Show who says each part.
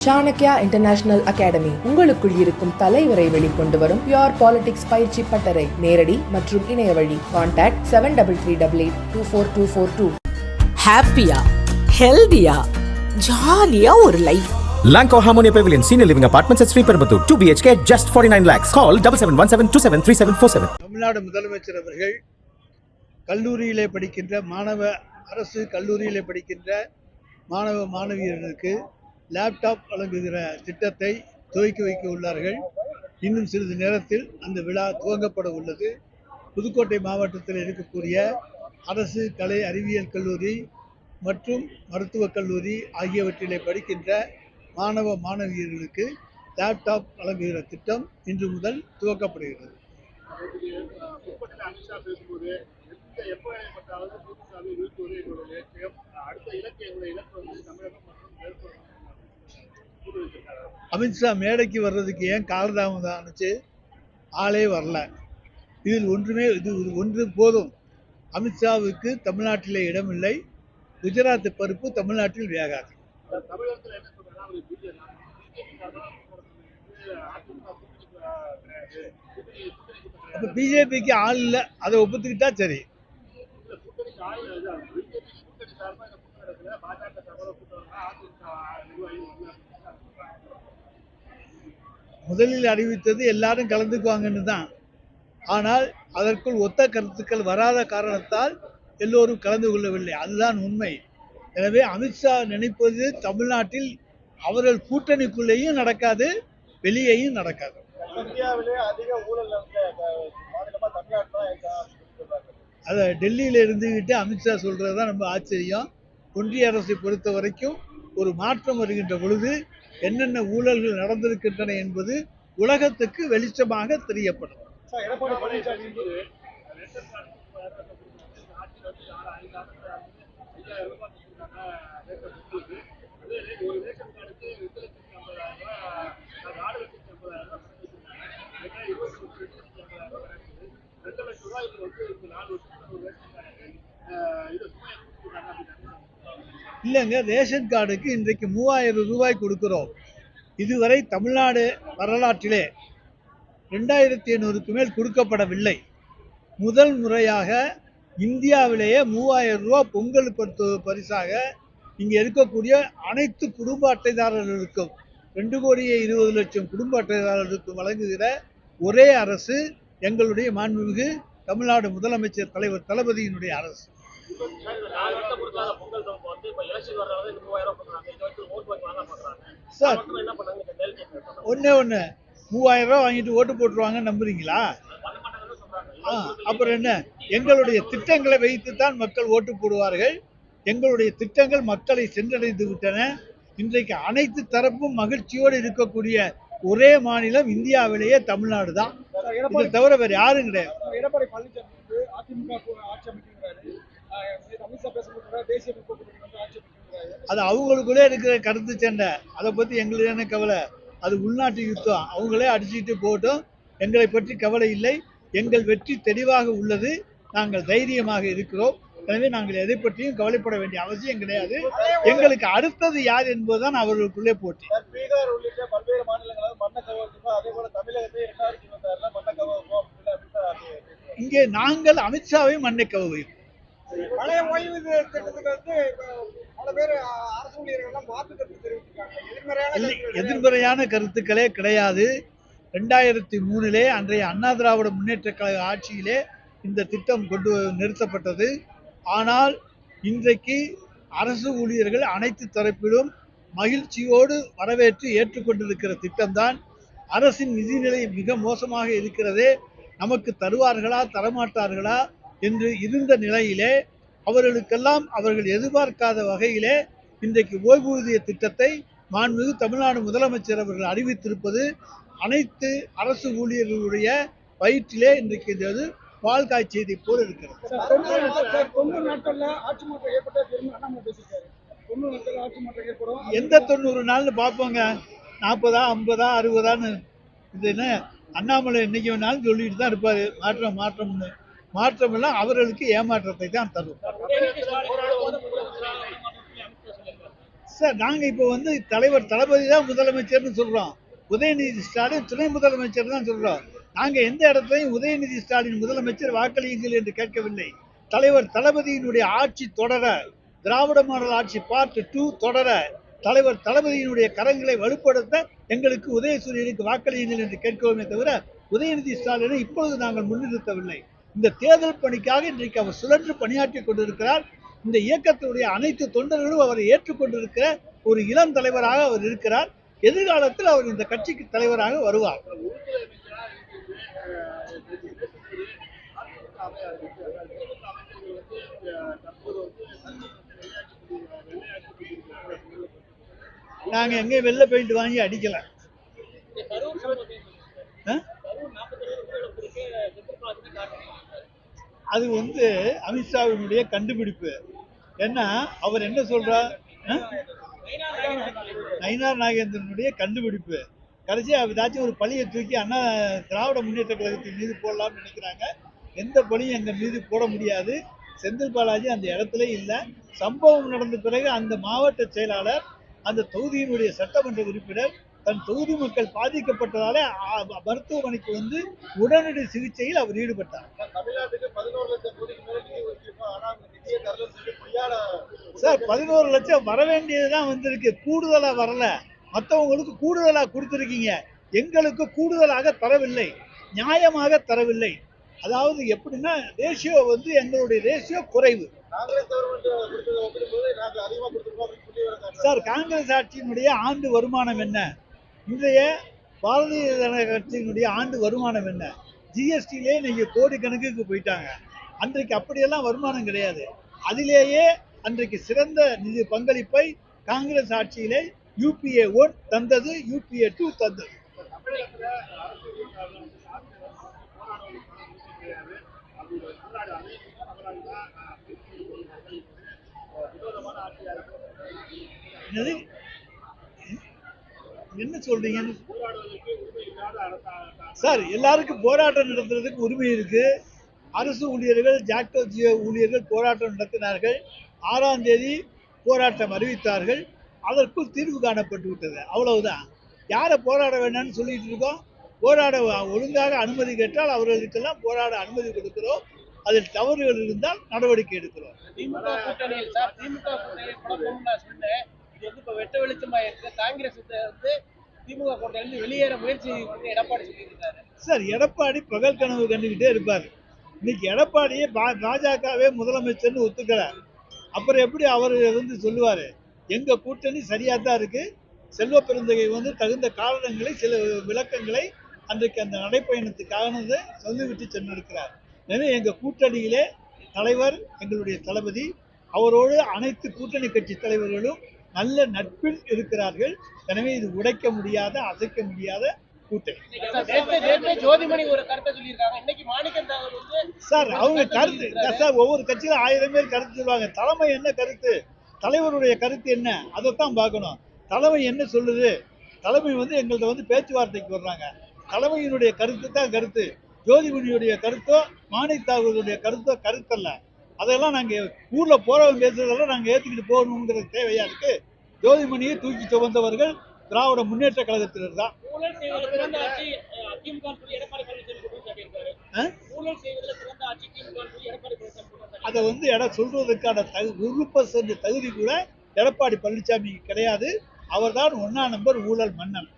Speaker 1: Chanakya international academy உங்களுக்குள் இருக்கும் தலைவரை வெளிக்கொண்டு வரும் பியோர் பாலிடிக்ஸ் பயிற்சி பட்டறை நேரடி மற்றும் இணைய வழி contact seven double three double eight two four two four two
Speaker 2: ஹாப்பியா ஹெல்தியா ஜாலியா ஒரு life
Speaker 3: Lanco Harmonia Pavilion, Senior Living Apartments at Sri Perambatoor, 2 BHK, just 49 lakhs. Call 7717273747.
Speaker 4: Tamil Nadu முதலமைச்சர் அவர்கள் கல்லூரியிலே படிக்கின்ற மாணவ அரசு கல்லூரியிலே படிக்கின்ற மாணவ மாணவியர்களுக்கு லேப்டாப் வழங்குகிற திட்டத்தை துவக்கி வைக்க உள்ளார்கள். இன்னும் சிறிது நேரத்தில் அந்த விழா துவங்கப்பட உள்ளது. புதுக்கோட்டை மாவட்டத்தில் இருக்கக்கூடிய அரசு கலை அறிவியல் கல்லூரி மற்றும் மருத்துவக் கல்லூரி ஆகியவற்றிலே படிக்கின்ற மாணவ மாணவியர்களுக்கு லேப்டாப் வழங்குகிற திட்டம் இன்று முதல் துவக்கப்படுகிறது.
Speaker 5: அடுத்த இலக்கு எங்களுடைய இலக்கு வந்து தமிழகம் மற்றும்
Speaker 4: அமித்ஷா மேடைக்கு வர்றதுக்கு ஏன் காலதாமதம் ஆனுச்சு ஆளே வரல. இதில் ஒன்றுமே இது ஒன்று போதும். அமித்ஷாவுக்கு தமிழ்நாட்டிலே இடமில்லை. குஜராத் பருப்பு தமிழ்நாட்டில் வேகாது. அப்போ பிஜேபிக்கு ஆள் இல்லை. அதை ஒப்புத்துக்கிட்டா சரி.
Speaker 5: பாஜக
Speaker 4: முதலில் அறிவித்தது எல்லாரும் கலந்துக்குவாங்கன்னு தான். ஆனால் அதற்குள் ஒத்த கருத்துக்கள் வராத காரணத்தால் எல்லோரும் கலந்து கொள்ளவில்லை. அதுதான் உண்மை. எனவே அமித்ஷா நினைப்பது தமிழ்நாட்டில் அவர்கள் கூட்டணிக்குள்ளேயும் நடக்காது வெளியேயும் நடக்காது. அதை டெல்லியில் இருந்துக்கிட்டு அமித்ஷா சொல்கிறது தான் ரொம்ப ஆச்சரியம். ஒன்றிய அரசை பொறுத்த வரைக்கும் ஒரு மாற்றம் வருகின்ற பொழுது என்னென்ன ஊழல்கள் நடந்திருக்கின்றன என்பது உலகத்துக்கு வெளிச்சமாக தெரியப்படும்.
Speaker 5: ஒரு ரேஷன் கார்டுக்கு
Speaker 4: இல்லைங்க ரேஷன் கார்டுக்கு இன்றைக்கு மூவாயிரம் ரூபாய் கொடுக்குறோம். இதுவரை தமிழ்நாடு வரலாற்றிலே ரெண்டாயிரத்தி ஐநூறுக்கு மேல் கொடுக்கப்படவில்லை. முதல் முறையாக இந்தியாவிலேயே மூவாயிரம் ரூபாய் பொங்கல் பரிசாக இங்கே இருக்கக்கூடிய அனைத்து குடும்ப அட்டைதாரர்களுக்கும் ரெண்டு கோடியே இருபது லட்சம் குடும்ப அட்டைதாரர்களுக்கும் வழங்குகிற ஒரே அரசு எங்களுடைய மாண்புமிகு தமிழ்நாடு முதலமைச்சர் தலைவர் தளபதியினுடைய அரசு. சார் ஒண்ணே ஒன்று மூவாயிரம் ரூபாய் வாங்கிட்டு ஓட்டு போட்டுருவாங்கன்னு நம்புறீங்களா? அப்புறம் என்ன? எங்களுடைய திட்டங்களை வைத்துத்தான் மக்கள் ஓட்டு போடுவார்கள். எங்களுடைய திட்டங்கள் மக்களை சென்றடைந்து விட்டன. இன்றைக்கு அனைத்து தரப்பும் மகிழ்ச்சியோடு இருக்கக்கூடிய ஒரே மாநிலம் இந்தியாவிலேயே தமிழ்நாடு தான். இதை தவிர வேறு யாரும் கிடையாது.
Speaker 5: எடப்பாடி பழனிசாமி வந்து அதிமுக கூட ஆட்சி அமைக்கிறாரு.
Speaker 4: அது அவங்களுக்குள்ளே இருக்கிற கருத்து சண்டை. அதை பற்றி எங்களுக்கு என்ன கவலை? அது உள்நாட்டு யுத்தம். அவங்களே அடிச்சுட்டு போகட்டும். எங்களை பற்றி கவலை இல்லை. எங்கள் வெற்றி தெளிவாக உள்ளது. நாங்கள் தைரியமாக இருக்கிறோம். எனவே நாங்கள் எதை பற்றியும் கவலைப்பட வேண்டிய அவசியம் கிடையாது. எங்களுக்கு அடுத்தது யார் என்பதுதான் அவர்களுக்குள்ளே போட்டி.
Speaker 5: பீகார் உள்ளிட்ட பல்வேறு மாநிலங்களால் மண்ண கவர்க்கும் அதே போல தமிழகத்தை இரண்டாயிரத்தி இருபத்தி ஆறுல மண்ண கவர்க்கும் அப்படின்னு அமித்ஷா
Speaker 4: இங்கே நாங்கள் அமித்ஷாவை மண்ணை கவுவோம்
Speaker 5: பழைய ஓய்வூதிய திட்டத்துக்கு வந்து பல பேர் அரசு ஊழியர்கள் மாற்று கருத்து தெரிவிச்சிருக்காங்க எதிர்மறையான கருத்துக்களே
Speaker 4: கிடையாது. ரெண்டாயிரத்தி மூணிலே அன்றைய அண்ணா திராவிட முன்னேற்ற கழக ஆட்சியிலே இந்த திட்டம் கொண்டு நிறுத்தப்பட்டது. ஆனால் இன்றைக்கு அரசு ஊழியர்கள் அனைத்து தரப்பிலும் மகிழ்ச்சியோடு வரவேற்று ஏற்றுக்கொண்டிருக்கிற திட்டம்தான். அரசின் நிதிநிலை மிக மோசமாக இருக்கிறதே. நமக்கு தருவார்களா தரமாட்டார்களா? என்று இருந்த நிலையிலே அவர்களுக்கெல்லாம் அவர்கள் எதிர்பார்க்காத வகையிலே இன்றைக்கு ஓய்வூதிய திட்டத்தை மாண்புமிகு தமிழ்நாடு முதலமைச்சர் அவர்கள் அறிவித்திருப்பது அனைத்து அரசு ஊழியர்களுடைய வயிற்றிலே இன்றைக்கு இது பால் காய்ச்சியதை போல் இருக்கிறது. எந்த தொண்ணூறு நாள்னு பார்ப்போங்க. நாற்பதா ஐம்பதா அறுபதான்னு. இது என்ன? அண்ணாமலை என்னைக்கு வேணாலும் சொல்லிட்டு தான் இருப்பார். மாற்றம் மாற்றம்னு. மாற்றம் எல்லாம் அவர்களுக்கு ஏமாற்றத்தை தான் தரும். சார் நாங்க இப்போ வந்து தலைவர் தளபதி தான் முதலமைச்சர்னு சொல்றோம். உதயநிதி ஸ்டாலின் துணை முதலமைச்சர் தான் சொல்றோம். நாங்க எந்த இடத்துலையும் உதயநிதி ஸ்டாலின் முதலமைச்சர் வாக்களியுங்கள் என்று கேட்கவில்லை. தலைவர் தளபதியினுடைய ஆட்சி தொடர திராவிட மாடல் ஆட்சி பார்ட் டூ தொடர தலைவர் தளபதியினுடைய கரங்களை வலுப்படுத்த எங்களுக்கு உதயசூரியனுக்கு வாக்களியுங்கள் என்று கேட்கிறோமே தவிர உதயநிதி ஸ்டாலினை இப்பொழுது நாங்கள் முன்னிறுத்தவில்லை. இந்த தேர்தல் பணிக்காக இன்றைக்கு அவர் சுழன்று பணியாற்றி கொண்டிருக்கிறார். இந்த இயக்கத்தினுடைய அனைத்து தொண்டர்களும் அவரை ஏற்றுக்கொண்டிருக்கிற ஒரு இளம் தலைவராக அவர் இருக்கிறார். எதிர்காலத்தில் அவர் இந்த கட்சிக்கு தலைவராக வருவார். நாங்க எங்கேயும் வெளில பெயிண்ட் வாங்கி அடிக்கலை. அது வந்து அமித்ஷாவினுடைய கண்டுபிடிப்பு. ஏன்னா அவர் என்ன சொல்றார்? நயினார் நாகேந்திரனுடைய கண்டுபிடிப்பு. கடைசியாக ஏதாச்சும் ஒரு பழியை தூக்கி அண்ணா திராவிட முன்னேற்ற கழகத்தின் மீது போடலாம்னு நினைக்கிறாங்க. எந்த பழியும் எங்கள் மீது போட முடியாது. செந்தில் பாலாஜி அந்த இடத்துல இல்லை. சம்பவம் நடந்த பிறகு அந்த மாவட்ட செயலாளர் அந்த தொகுதியினுடைய சட்டமன்ற உறுப்பினர் தன் தொகுதி மக்கள் பாதிக்கப்பட்டதால மருத்துவமனைக்கு வந்து உடனடி சிகிச்சையில் அவர் ஈடுபட்டார். சார் பதினோரு லட்சம் வர வேண்டியதுதான் வந்திருக்கு. கூடுதலா வரல. மற்றவங்களுக்கு கூடுதலா கொடுத்துருக்கீங்க. எங்களுக்கு கூடுதலாக தரவில்லை. நியாயமாக தரவில்லை. அதாவது எப்படின்னா ரேஷியோ வந்து எங்களுடைய ரேஷியோ குறைவு. சார் காங்கிரஸ் ஆட்சியினுடைய ஆண்டு வருமானம் என்ன? இன்றைய பாரதிய ஜனதா கட்சியினுடைய ஆண்டு வருமானம் என்ன? ஜிஎஸ்டிலே நீங்க கோடிக்கணக்குக்கு போயிட்டாங்க. அன்றைக்கு அப்படியெல்லாம் வருமானம் கிடையாது. அதிலேயே அன்றைக்கு சிறந்த நிதி பங்களிப்பை காங்கிரஸ் ஆட்சியிலே யூபிஏ ஒன் தந்தது யூபிஏ டூ தந்தது.
Speaker 5: என்னது அரசியல் காரணம் போராடுவதற்கான விஷயம் கிடையாது அவருடைய தமிழ்நாடு அனைத்து தமிழ்நாடு வினோதமான ஆட்சியாக
Speaker 4: என்னது என்ன
Speaker 5: அரசாங்கம்.
Speaker 4: சார் எல்லாருக்கும் போராட்டம் நடத்துறதுக்கு உரிமை இருக்கு. அரசு ஊழியர்கள் ஜாக்டோ ஜியோ ஊழியர்கள் போராட்டம் நடத்தினார்கள். ஆறாம் தேதி போராட்டம் அறிவித்தார்கள். அதற்குள் தீர்வு காணப்பட்டு விட்டது. அவ்வளவுதான். யாரை போராட வேண்டாம்னு சொல்லிட்டு இருக்கோம்? போராட ஒழுங்காக அனுமதி கேட்டால் அவர்களுக்கெல்லாம் போராட அனுமதி கொடுக்கிறோம். அதில் தவறுகள் இருந்தால் நடவடிக்கை எடுக்கிறோம்.
Speaker 6: திமுக கூட்டணியில் சார் திமுக கூட்டணியில் இது வந்து இப்போ வெட்ட வெளிச்சமாக இருக்கு. காங்கிரஸ் வந்து திமுக கூட்டணியிலிருந்து வெளியேற முயற்சி பண்ணி எடப்பாடி சொல்லியிருக்காரு.
Speaker 4: சார் எடப்பாடி பகல் கனவு கண்டுக்கிட்டே இருப்பார். இன்னைக்கு எடப்பாடியே பா- பாஜகவே முதலமைச்சர்னு ஒத்துக்கிறார் அப்புறம் எப்படி அவர் வந்து சொல்லுவார்? எங்கள் கூட்டணி சரியாக தான் இருக்கு. செல்வ பெருந்தகை வந்து தகுந்த காரணங்களை சில விளக்கங்களை அன்றைக்கு அந்த நடைப்பயணத்துக்கானதை சொல்லிவிட்டு சென்றிருக்கிறார். எனவே எங்கள் கூட்டணியிலே தலைவர் எங்களுடைய தளபதி அவரோடு அனைத்து கூட்டணி கட்சி தலைவர்களும் நல்ல நட்பில் இருக்கிறார்கள். எனவே இது உடைக்க முடியாத அசைக்க முடியாத கூட்டணி.
Speaker 6: சார், நேத்து நேத்து ஜோதிமணி ஒரு கருத்தை சொல்லியிருக்காங்க. இன்னைக்கு மாணிக்கம் தாகூர் வந்து
Speaker 4: சார் அவங்க கருத்து சார் ஒவ்வொரு கட்சியில ஆயிரம் பேர் கருத்து சொல்லுவாங்க. தலைமை என்ன கருத்து? தலைவருடைய கருத்து என்ன? அதைத்தான் பார்க்கணும். தலைமை என்ன சொல்லுது? தலைமை வந்து எங்கள்ட்ட வந்து பேச்சுவார்த்தைக்கு வர்றாங்க. தலைமையினுடைய கருத்து தான் கருத்து. ஜோதிமணியுடைய கருத்தோ மாணிக் தாகூருடைய கருத்தோ கருத்தல்ல. அதெல்லாம் நாங்க ஊர்ல போறவங்க பேசுறதெல்லாம் நாங்க ஏத்துக்கிட்டு போகணுங்கிறது தேவையா இருக்கு? ஜோதிமணியை தூக்கி சுமந்தவர்கள் திராவிட முன்னேற்ற கழகத்தினர் தான். அதை வந்து இடம் சொல்றதுக்கான தகு ஒரு பர்சன்ட் தகுதி கூட எடப்பாடி பழனிசாமிக்கு கிடையாது. அவர்தான் ஒன்னா நம்பர் ஊழல் மன்னன்.